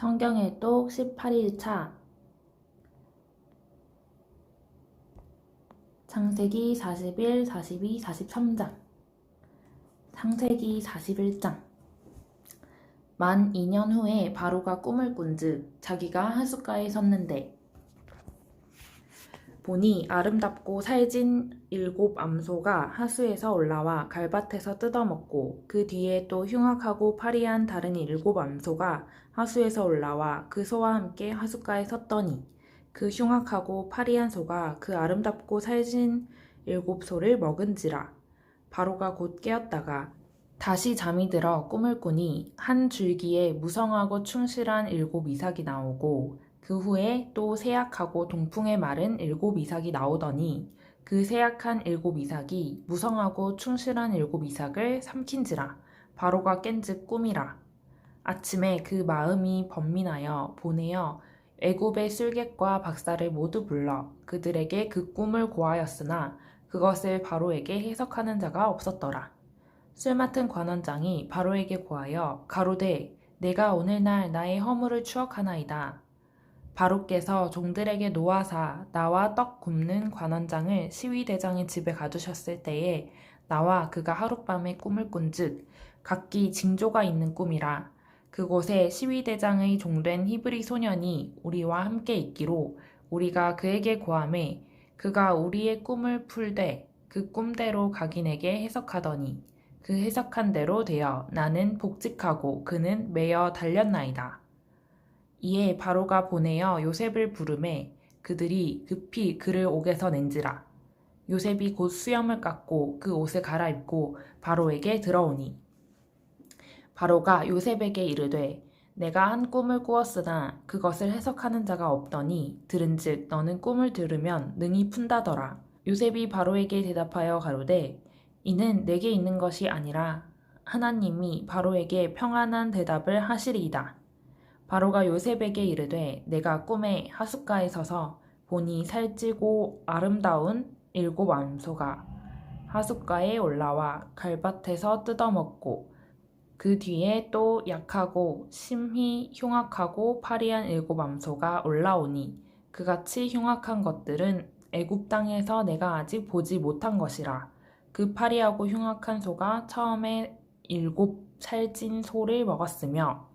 성경의 똑 18일차 창세기 41, 42, 43장 창세기 41장 만 2년 후에 바로가 꿈을 꾼즉 자기가 하숫가에 섰는데 보니 아름답고 살진 일곱 암소가 하수에서 올라와 갈밭에서 뜯어먹고 그 뒤에 또 흉악하고 파리한 다른 일곱 암소가 하수에서 올라와 그 소와 함께 하숫가에 섰더니 그 흉악하고 파리한 소가 그 아름답고 살진 일곱 소를 먹은지라 바로가 곧 깨었다가 다시 잠이 들어 꿈을 꾸니 한 줄기에 무성하고 충실한 일곱 이삭이 나오고 그 후에 또 세약하고 동풍에 마른 일곱 이삭이 나오더니 그 세약한 일곱 이삭이 무성하고 충실한 일곱 이삭을 삼킨지라 바로가 깬즉 꿈이라. 아침에 그 마음이 번민하여 보내어 애굽의 술객과 박사를 모두 불러 그들에게 그 꿈을 고하였으나 그것을 바로에게 해석하는 자가 없었더라. 술 맡은 관원장이 바로에게 고하여 가로되 내가 오늘날 나의 허물을 추억하나이다 바로께서 종들에게 노하사 나와 떡 굽는 관원장을 시위대장의 집에 가두셨을 때에 나와 그가 하룻밤에 꿈을 꾼즉 각기 징조가 있는 꿈이라 그곳에 시위대장의 종된 히브리 소년이 우리와 함께 있기로 우리가 그에게 고함해 그가 우리의 꿈을 풀되 그 꿈대로 각인에게 해석하더니 그 해석한 대로 되어 나는 복직하고 그는 매어 달렸나이다. 이에 바로가 보내어 요셉을 부르매 그들이 급히 그를 옥에서 낸지라. 요셉이 곧 수염을 깎고 그 옷을 갈아입고 바로에게 들어오니. 바로가 요셉에게 이르되 내가 한 꿈을 꾸었으나 그것을 해석하는 자가 없더니 들은즉 너는 꿈을 들으면 능히 푼다더라. 요셉이 바로에게 대답하여 가로되 이는 내게 있는 것이 아니라 하나님이 바로에게 평안한 대답을 하시리이다. 바로가 요셉에게 이르되 내가 꿈에 하숫가에 서서 보니 살찌고 아름다운 일곱 암소가 하숫가에 올라와 갈밭에서 뜯어먹고 그 뒤에 또 약하고 심히 흉악하고 파리한 일곱 암소가 올라오니 그같이 흉악한 것들은 애굽 땅에서 내가 아직 보지 못한 것이라. 그 파리하고 흉악한 소가 처음에 일곱 살찐 소를 먹었으며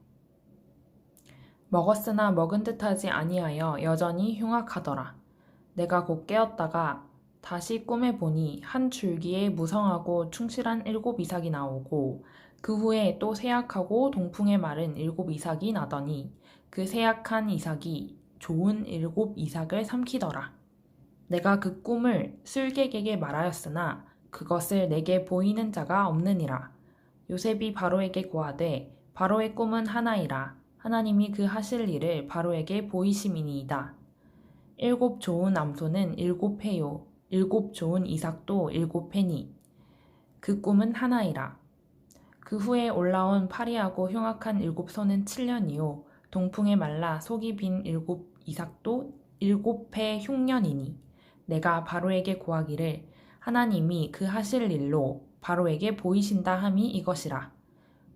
먹었으나 먹은 듯하지 아니하여 여전히 흉악하더라. 내가 곧 깨었다가 다시 꿈에 보니 한 줄기에 무성하고 충실한 일곱 이삭이 나오고 그 후에 또 세약하고 동풍에 마른 일곱 이삭이 나더니 그 세약한 이삭이 좋은 일곱 이삭을 삼키더라. 내가 그 꿈을 술객에게 말하였으나 그것을 내게 보이는 자가 없느니라. 요셉이 바로에게 고하되 바로의 꿈은 하나이라. 하나님이 그 하실 일을 바로에게 보이심이니이다. 일곱 좋은 암소는 일곱 해요. 일곱 좋은 이삭도 일곱 해니. 그 꿈은 하나이라. 그 후에 올라온 파리하고 흉악한 일곱 소는 7년이요. 동풍에 말라 속이 빈 일곱 이삭도 일곱 해 흉년이니. 내가 바로에게 고하기를 하나님이 그 하실 일로 바로에게 보이신다 함이 이것이라.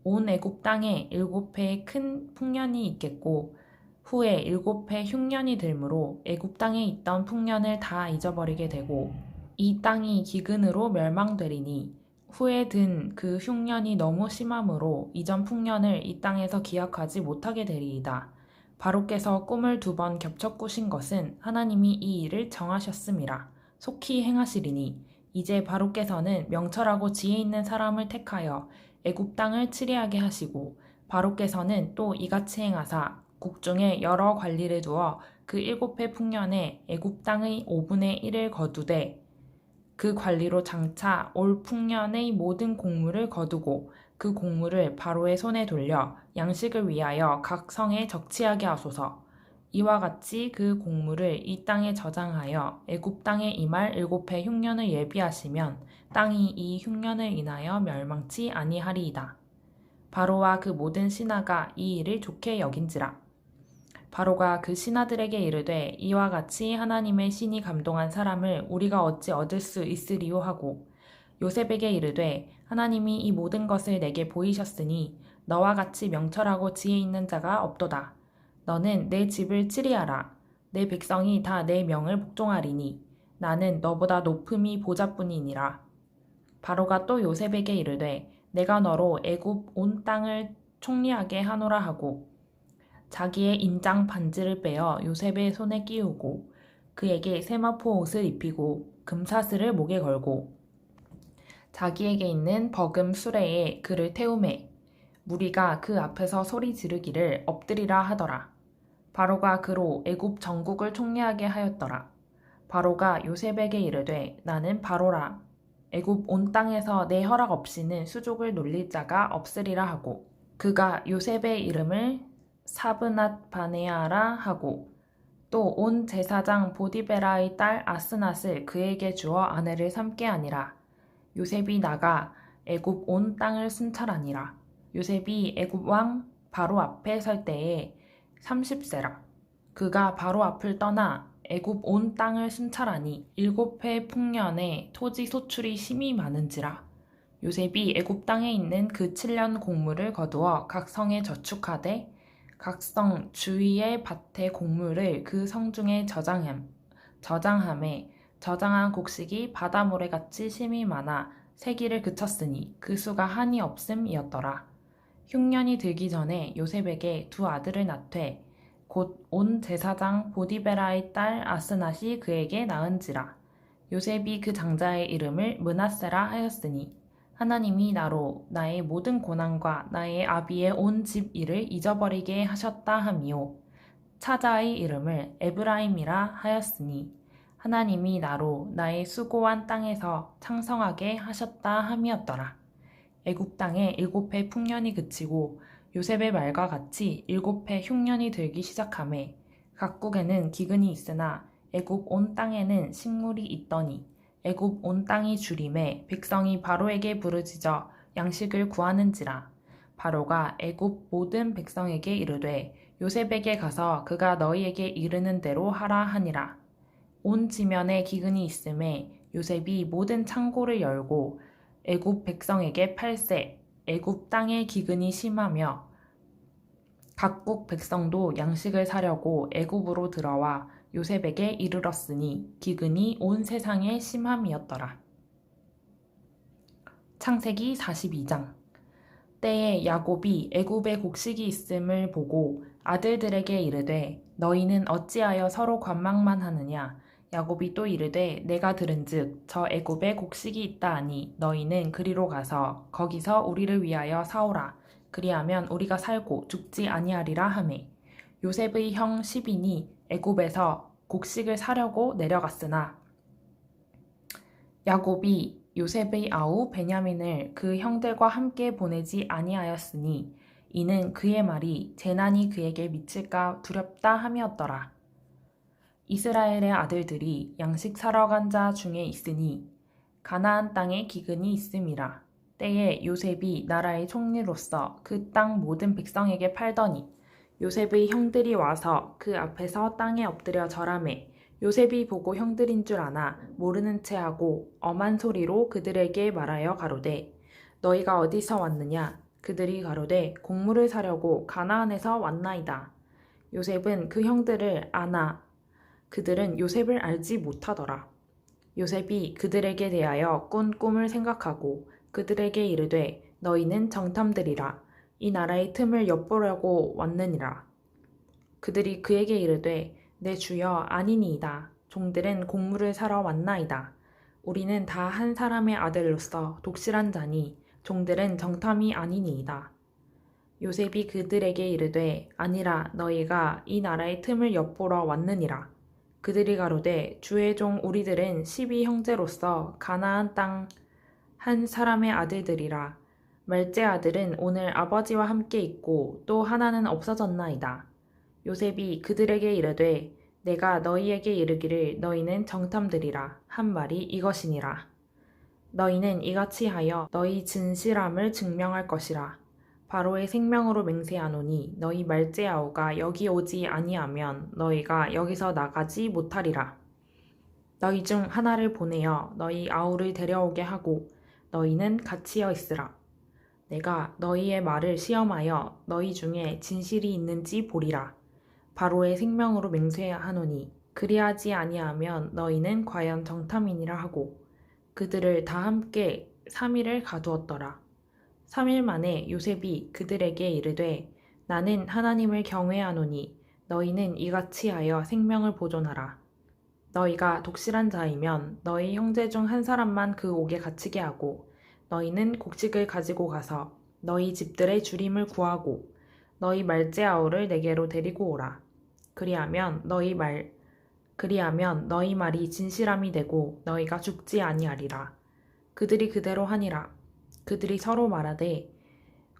온 애굽 땅에 일곱 해의 큰 풍년이 있겠고 후에 일곱 해 흉년이 들므로 애굽 땅에 있던 풍년을 다 잊어버리게 되고 이 땅이 기근으로 멸망되리니 후에 든 그 흉년이 너무 심함으로 이전 풍년을 이 땅에서 기억하지 못하게 되리이다. 바로께서 꿈을 두 번 겹쳐 꾸신 것은 하나님이 이 일을 정하셨음이라 속히 행하시리니 이제 바로께서는 명철하고 지혜 있는 사람을 택하여 애굽 땅을 치리하게 하시고 바로께서는 또 이같이 행하사 국중에 여러 관리를 두어 그 일곱 해 풍년에 애굽 땅의 5분의 1을 거두되 그 관리로 장차 올 풍년의 모든 곡물을 거두고 그 곡물을 바로의 손에 돌려 양식을 위하여 각 성에 적치하게 하소서. 이와 같이 그 곡물을 이 땅에 저장하여 애굽 땅에 임할 일곱 해 흉년을 예비하시면 땅이 이 흉년을 인하여 멸망치 아니하리이다. 바로와 그 모든 신하가 이 일을 좋게 여긴지라. 바로가 그 신하들에게 이르되 이와 같이 하나님의 신이 감동한 사람을 우리가 어찌 얻을 수 있으리요 하고 요셉에게 이르되 하나님이 이 모든 것을 내게 보이셨으니 너와 같이 명철하고 지혜 있는 자가 없도다. 너는 내 집을 치리하라. 내 백성이 다 내 명을 복종하리니 나는 너보다 높음이 보좌뿐이니라. 바로가 또 요셉에게 이르되 내가 너로 애굽 온 땅을 총리하게 하노라 하고 자기의 인장 반지를 빼어 요셉의 손에 끼우고 그에게 세마포 옷을 입히고 금사슬을 목에 걸고 자기에게 있는 버금 수레에 그를 태우매 무리가 그 앞에서 소리 지르기를 엎드리라 하더라. 바로가 그로 애굽 전국을 총리하게 하였더라. 바로가 요셉에게 이르되 나는 바로라. 애굽 온 땅에서 내 허락 없이는 수족을 놀릴 자가 없으리라 하고 그가 요셉의 이름을 사브낫 바네아라 하고 또 온 제사장 보디베라의 딸 아스낫을 그에게 주어 아내를 삼게 하니라. 요셉이 나가 애굽 온 땅을 순찰하니라. 요셉이 애굽 왕 바로 앞에 설 때에 30세라. 그가 바로 앞을 떠나 애굽 온 땅을 순찰하니 일곱 해 풍년에 토지 소출이 심히 많은지라. 요셉이 애굽 땅에 있는 그 7년 곡물을 거두어 각 성에 저축하되 각 성 주위의 밭의 곡물을 그 성 중에 저장함 저장함에 저장한 곡식이 바다모래 같이 심이 많아 세기를 그쳤으니 그 수가 한이 없음이었더라. 흉년이 들기 전에 요셉에게 두 아들을 낳되 곧 온 제사장 보디베라의 딸 아스낫이 그에게 낳은지라. 요셉이 그 장자의 이름을 문하세라 하였으니 하나님이 나로 나의 모든 고난과 나의 아비의 온 집 일을 잊어버리게 하셨다 함이요. 차자의 이름을 에브라임이라 하였으니 하나님이 나로 나의 수고한 땅에서 창성하게 하셨다 함이었더라. 애굽 땅에 일곱 해 풍년이 그치고 요셉의 말과 같이 일곱 해 흉년이 들기 시작하매 각국에는 기근이 있으나 애굽 온 땅에는 식물이 있더니 애굽 온 땅이 주림에 백성이 바로에게 부르짖어 양식을 구하는지라. 바로가 애굽 모든 백성에게 이르되 요셉에게 가서 그가 너희에게 이르는 대로 하라 하니라. 온 지면에 기근이 있음에 요셉이 모든 창고를 열고 애굽 백성에게 팔세 애굽 땅에 기근이 심하며 각국 백성도 양식을 사려고 애굽으로 들어와 요셉에게 이르렀으니 기근이 온 세상에 심함이었더라. 창세기 42장 때에 야곱이 애굽에 곡식이 있음을 보고 아들들에게 이르되 너희는 어찌하여 서로 관망만 하느냐 야곱이 또 이르되 내가 들은즉 저 애굽에 곡식이 있다 하니 너희는 그리로 가서 거기서 우리를 위하여 사오라 그리하면 우리가 살고 죽지 아니하리라 하매 요셉의 형 시빈이 애굽에서 곡식을 사려고 내려갔으나 야곱이 요셉의 아우 베냐민을 그 형들과 함께 보내지 아니하였으니 이는 그의 말이 재난이 그에게 미칠까 두렵다 함이었더라. 이스라엘의 아들들이 양식 사러 간 자 중에 있으니 가나안 땅에 기근이 있음이라. 때에 요셉이 나라의 총리로서 그 땅 모든 백성에게 팔더니 요셉의 형들이 와서 그 앞에서 땅에 엎드려 절하매 요셉이 보고 형들인 줄 아나 모르는 채 하고 엄한 소리로 그들에게 말하여 가로되 너희가 어디서 왔느냐 그들이 가로되 곡물을 사려고 가나안에서 왔나이다 요셉은 그 형들을 아나 그들은 요셉을 알지 못하더라 요셉이 그들에게 대하여 꾼 꿈을 생각하고 그들에게 이르되 너희는 정탐들이라 이 나라의 틈을 엿보려고 왔느니라. 그들이 그에게 이르되 내 주여 아니니이다. 종들은 곡물을 사러 왔나이다. 우리는 다 한 사람의 아들로서 독실한 자니 종들은 정탐이 아니니이다. 요셉이 그들에게 이르되 아니라 너희가 이 나라의 틈을 엿보러 왔느니라. 그들이 가로되 주의 종 우리들은 십이 형제로서 가나안 땅 한 사람의 아들들이라. 말째 아들은 오늘 아버지와 함께 있고 또 하나는 없어졌나이다. 요셉이 그들에게 이르되 내가 너희에게 이르기를 너희는 정탐들이라 한 말이 이것이니라. 너희는 이같이 하여 너희 진실함을 증명할 것이라. 바로의 생명으로 맹세하노니 너희 말째 아우가 여기 오지 아니하면 너희가 여기서 나가지 못하리라. 너희 중 하나를 보내어 너희 아우를 데려오게 하고 너희는 갇히어 있으라. 내가 너희의 말을 시험하여 너희 중에 진실이 있는지 보리라. 바로의 생명으로 맹세하노니 그리하지 아니하면 너희는 과연 정탐이니라 하고 그들을 다 함께 3일을 가두었더라. 3일 만에 요셉이 그들에게 이르되 나는 하나님을 경외하노니 너희는 이같이 하여 생명을 보존하라. 너희가 독실한 자이면 너희 형제 중 한 사람만 그 옥에 갇히게 하고 너희는 곡식을 가지고 가서 너희 집들의 주림을 구하고 너희 말제 아우를 내게로 데리고 오라. 그리하면 너희 말 그리하면 너희 말이 진실함이 되고 너희가 죽지 아니하리라. 그들이 그대로 하니라. 그들이 서로 말하되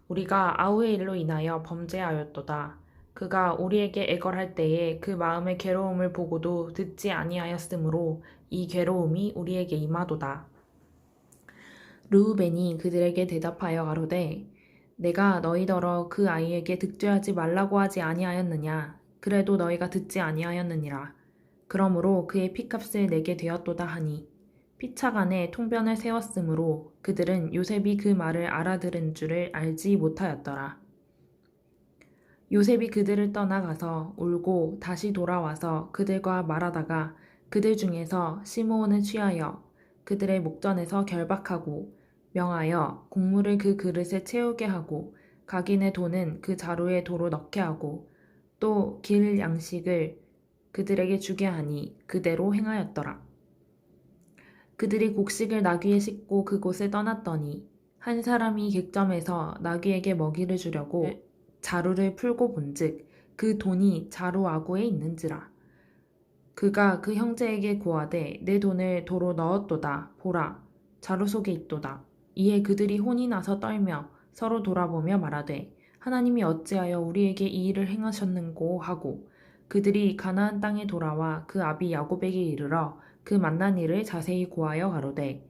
우리가 아우의 일로 인하여 범죄하였도다. 그가 우리에게 애걸할 때에 그 마음의 괴로움을 보고도 듣지 아니하였으므로 이 괴로움이 우리에게 임하도다. 르우벤이 그들에게 대답하여 가로되 내가 너희더러 그 아이에게 득죄하지 말라고 하지 아니하였느냐 그래도 너희가 듣지 아니하였느니라 그러므로 그의 피값을 내게 되었도다 하니 피차간에 통변을 세웠으므로 그들은 요셉이 그 말을 알아들은 줄을 알지 못하였더라 요셉이 그들을 떠나가서 울고 다시 돌아와서 그들과 말하다가 그들 중에서 시므온을 취하여 그들의 목전에서 결박하고 명하여 곡물을 그 그릇에 채우게 하고 각인의 돈은 그 자루에 도로 넣게 하고 또 길 양식을 그들에게 주게 하니 그대로 행하였더라. 그들이 곡식을 나귀에 싣고 그곳을 떠났더니 한 사람이 객점에서 나귀에게 먹이를 주려고 자루를 풀고 본즉 그 돈이 자루 아구에 있는지라. 그가 그 형제에게 고하되 내 돈을 도로 넣었도다 보라 자루 속에 있도다. 이에 그들이 혼이 나서 떨며 서로 돌아보며 말하되 하나님이 어찌하여 우리에게 이 일을 행하셨는고 하고 그들이 가나안 땅에 돌아와 그 아비 야곱에게 이르러 그 만난 일을 자세히 고하여 가로되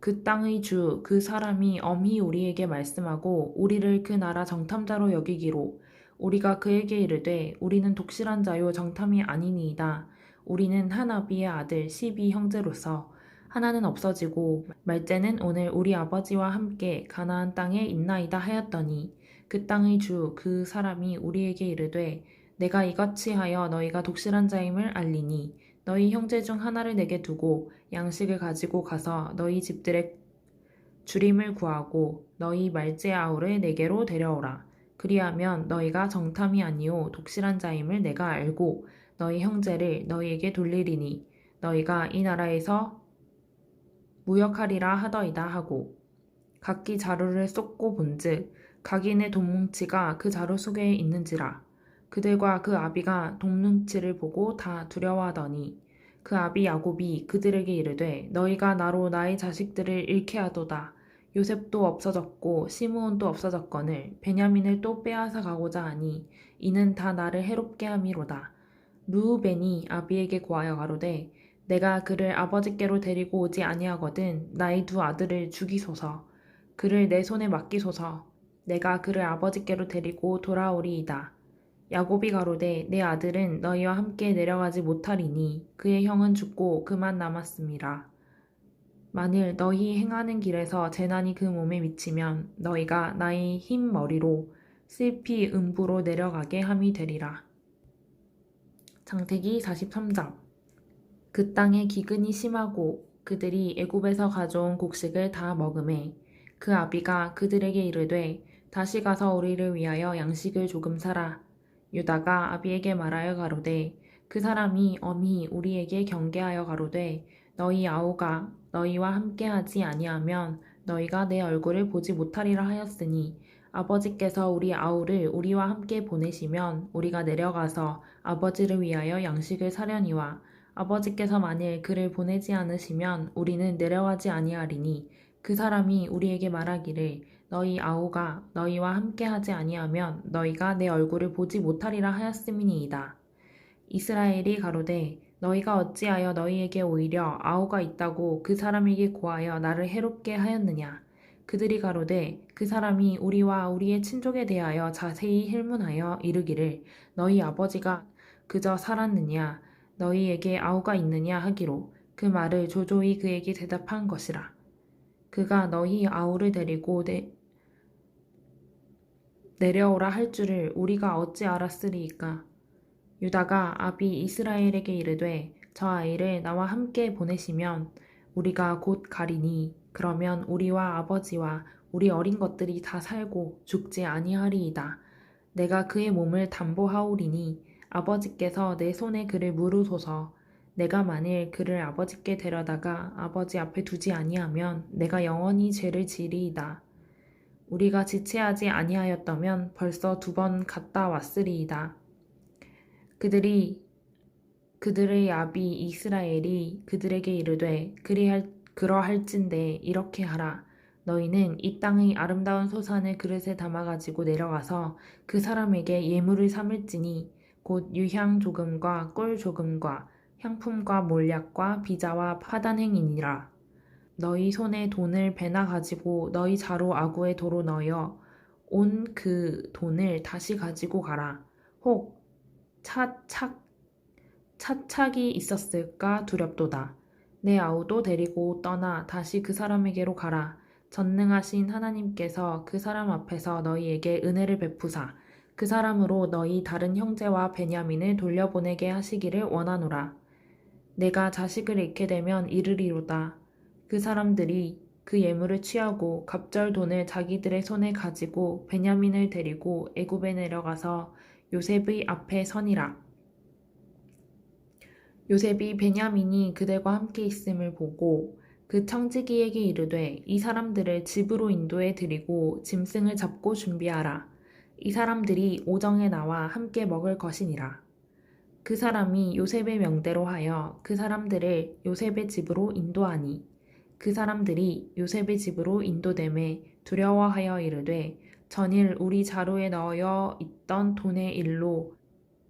그 땅의 주 그 사람이 엄히 우리에게 말씀하고 우리를 그 나라 정탐자로 여기기로 우리가 그에게 이르되 우리는 독실한 자요 정탐이 아니니이다. 우리는 한 아비의 아들 십이 형제로서 하나는 없어지고 말째는 오늘 우리 아버지와 함께 가나안 땅에 있나이다 하였더니 그 땅의 주 그 사람이 우리에게 이르되 내가 이같이 하여 너희가 독실한 자임을 알리니 너희 형제 중 하나를 내게 두고 양식을 가지고 가서 너희 집들의 주림을 구하고 너희 말제 아우를 내게로 데려오라. 그리하면 너희가 정탐이 아니요 독실한 자임을 내가 알고 너희 형제를 너희에게 돌리리니 너희가 이 나라에서 무역하리라 하더이다 하고 각기 자루를 쏟고 본즉 각인의 돈뭉치가 그 자루 속에 있는지라 그들과 그 아비가 돈뭉치를 보고 다 두려워하더니 그 아비 야곱이 그들에게 이르되 너희가 나로 나의 자식들을 잃게 하도다. 요셉도 없어졌고 시므온도 없어졌거늘 베냐민을 또 빼앗아 가고자 하니 이는 다 나를 해롭게 함이로다. 루우벤이 아비에게 고하여 가로되 내가 그를 아버지께로 데리고 오지 아니하거든 나의 두 아들을 죽이소서. 그를 내 손에 맡기소서. 내가 그를 아버지께로 데리고 돌아오리이다. 야곱이 가로되 내 아들은 너희와 함께 내려가지 못하리니 그의 형은 죽고 그만 남았음이라. 만일 너희 행하는 길에서 재난이 그 몸에 미치면 너희가 나의 흰 머리로 슬피 음부로 내려가게 함이 되리라. 장태기 43장 그 땅에 기근이 심하고 그들이 애굽에서 가져온 곡식을 다 먹음에 그 아비가 그들에게 이르되 다시 가서 우리를 위하여 양식을 조금 사라. 유다가 아비에게 말하여 가로되 그 사람이 엄히 우리에게 경계하여 가로되 너희 아우가 너희와 함께하지 아니하면 너희가 내 얼굴을 보지 못하리라 하였으니 아버지께서 우리 아우를 우리와 함께 보내시면 우리가 내려가서 아버지를 위하여 양식을 사려니와 아버지께서 만일 그를 보내지 않으시면 우리는 내려가지 아니하리니 그 사람이 우리에게 말하기를 너희 아우가 너희와 함께하지 아니하면 너희가 내 얼굴을 보지 못하리라 하였음이니이다. 이스라엘이 가로되 너희가 어찌하여 너희에게 오히려 아우가 있다고 그 사람에게 고하여 나를 해롭게 하였느냐? 그들이 가로되 그 사람이 우리와 우리의 친족에 대하여 자세히 힐문하여 이르기를 너희 아버지가 그저 살았느냐 너희에게 아우가 있느냐 하기로 그 말을 조조히 그에게 대답한 것이라. 그가 너희 아우를 데리고 내, 내려오라 할 줄을 우리가 어찌 알았으리이까. 유다가 아비 이스라엘에게 이르되 저 아이를 나와 함께 보내시면 우리가 곧 가리니 그러면 우리와 아버지와 우리 어린 것들이 다 살고 죽지 아니하리이다. 내가 그의 몸을 담보하오리니 아버지께서 내 손에 그를 물으소서 내가 만일 그를 아버지께 데려다가 아버지 앞에 두지 아니하면 내가 영원히 죄를 지리이다. 우리가 지체하지 아니하였다면 벌써 두 번 갔다 왔으리이다. 그들이 그들의 아비 이스라엘이 그들에게 이르되 그리할 그러할진대 이렇게 하라 너희는 이 땅의 아름다운 소산을 그릇에 담아 가지고 내려가서 그 사람에게 예물을 삼을지니 곧 유향 조금과 꿀 조금과 향품과 몰약과 비자와 파단 행이니라 너희 손에 돈을 배나 가지고 너희 자루 아구에 도로 넣어 온 그 돈을 다시 가지고 가라 혹 차착 차착이 있었을까 두렵도다. 내 아우도 데리고 떠나 다시 그 사람에게로 가라. 전능하신 하나님께서 그 사람 앞에서 너희에게 은혜를 베푸사 그 사람으로 너희 다른 형제와 베냐민을 돌려보내게 하시기를 원하노라. 내가 자식을 잃게 되면 이르리로다. 그 사람들이 그 예물을 취하고 갑절 돈을 자기들의 손에 가지고 베냐민을 데리고 애굽에 내려가서 요셉의 앞에 서니라. 요셉이 베냐민이 그들과 함께 있음을 보고 그 청지기에게 이르되 이 사람들을 집으로 인도해 드리고 짐승을 잡고 준비하라. 이 사람들이 오정에 나와 함께 먹을 것이니라. 그 사람이 요셉의 명대로 하여 그 사람들을 요셉의 집으로 인도하니 그 사람들이 요셉의 집으로 인도됨에 두려워하여 이르되 전일 우리 자루에 넣어 있던 돈의 일로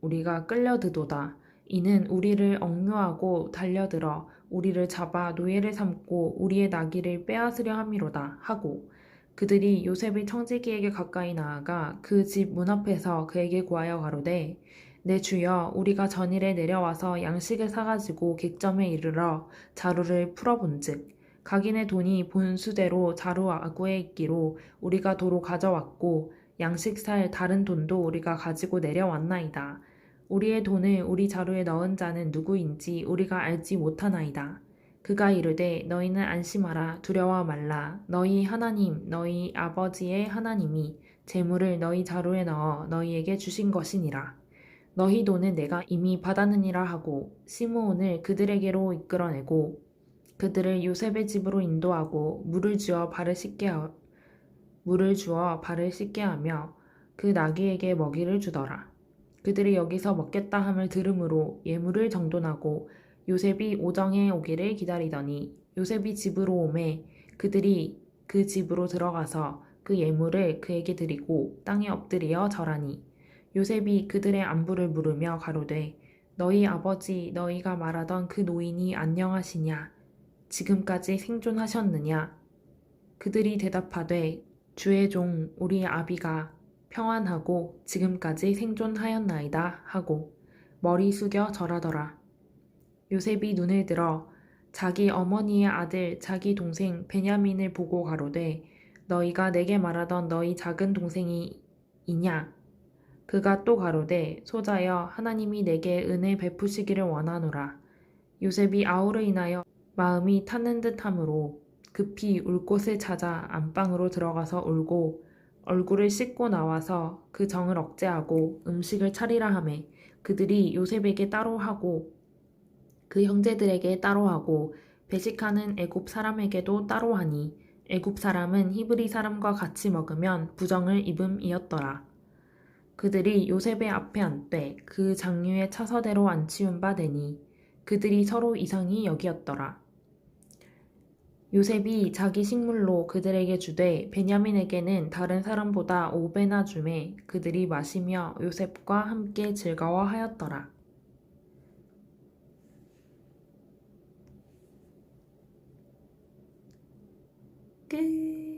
우리가 끌려드도다. 이는 우리를 억류하고 달려들어 우리를 잡아 노예를 삼고 우리의 나귀를 빼앗으려 함이로다 하고 그들이 요셉의 청지기에게 가까이 나아가 그 집 문 앞에서 그에게 구하여 가로되 내 주여 우리가 전일에 내려와서 양식을 사가지고 객점에 이르러 자루를 풀어본즉 각인의 돈이 본수대로 자루 아구에 있기로 우리가 도로 가져왔고 양식 살 다른 돈도 우리가 가지고 내려왔나이다. 우리의 돈을 우리 자루에 넣은 자는 누구인지 우리가 알지 못하나이다. 그가 이르되 너희는 안심하라 두려워 말라 너희 하나님 너희 아버지의 하나님이 재물을 너희 자루에 넣어 너희에게 주신 것이니라. 너희 돈은 내가 이미 받았느니라 하고 시므온을 그들에게로 이끌어내고 그들을 요셉의 집으로 인도하고 물을 주어 발을 씻게 하, 물을 주어 발을 씻게 하며 그 나귀에게 먹이를 주더라. 그들이 여기서 먹겠다 함을 들음으로 예물을 정돈하고 요셉이 오정에 오기를 기다리더니 요셉이 집으로 오매 그들이 그 집으로 들어가서 그 예물을 그에게 드리고 땅에 엎드리어 절하니 요셉이 그들의 안부를 물으며 가로되 너희 아버지 너희가 말하던 그 노인이 안녕하시냐 지금까지 생존하셨느냐 그들이 대답하되 주의 종 우리 아비가 평안하고 지금까지 생존하였나이다 하고 머리 숙여 절하더라. 요셉이 눈을 들어 자기 어머니의 아들 자기 동생 베냐민을 보고 가로되 너희가 내게 말하던 너희 작은 동생이 이냐? 그가 또 가로되 소자여 하나님이 내게 은혜 베푸시기를 원하노라. 요셉이 아우를 인하여 마음이 타는 듯함으로 급히 울 곳을 찾아 안방으로 들어가서 울고 얼굴을 씻고 나와서 그 정을 억제하고 음식을 차리라 하매 그들이 요셉에게 따로 하고 그 형제들에게 따로 하고 배식하는 애굽 사람에게도 따로 하니 애굽 사람은 히브리 사람과 같이 먹으면 부정을 입음이었더라. 그들이 요셉의 앞에 앉되 그 장류의 차서대로 앉히운 바 되니 그들이 서로 이상히 여기었더라. 요셉이 자기 식물로 그들에게 주되 베냐민에게는 다른 사람보다 오배나 주매 그들이 마시며 요셉과 함께 즐거워하였더라. 끝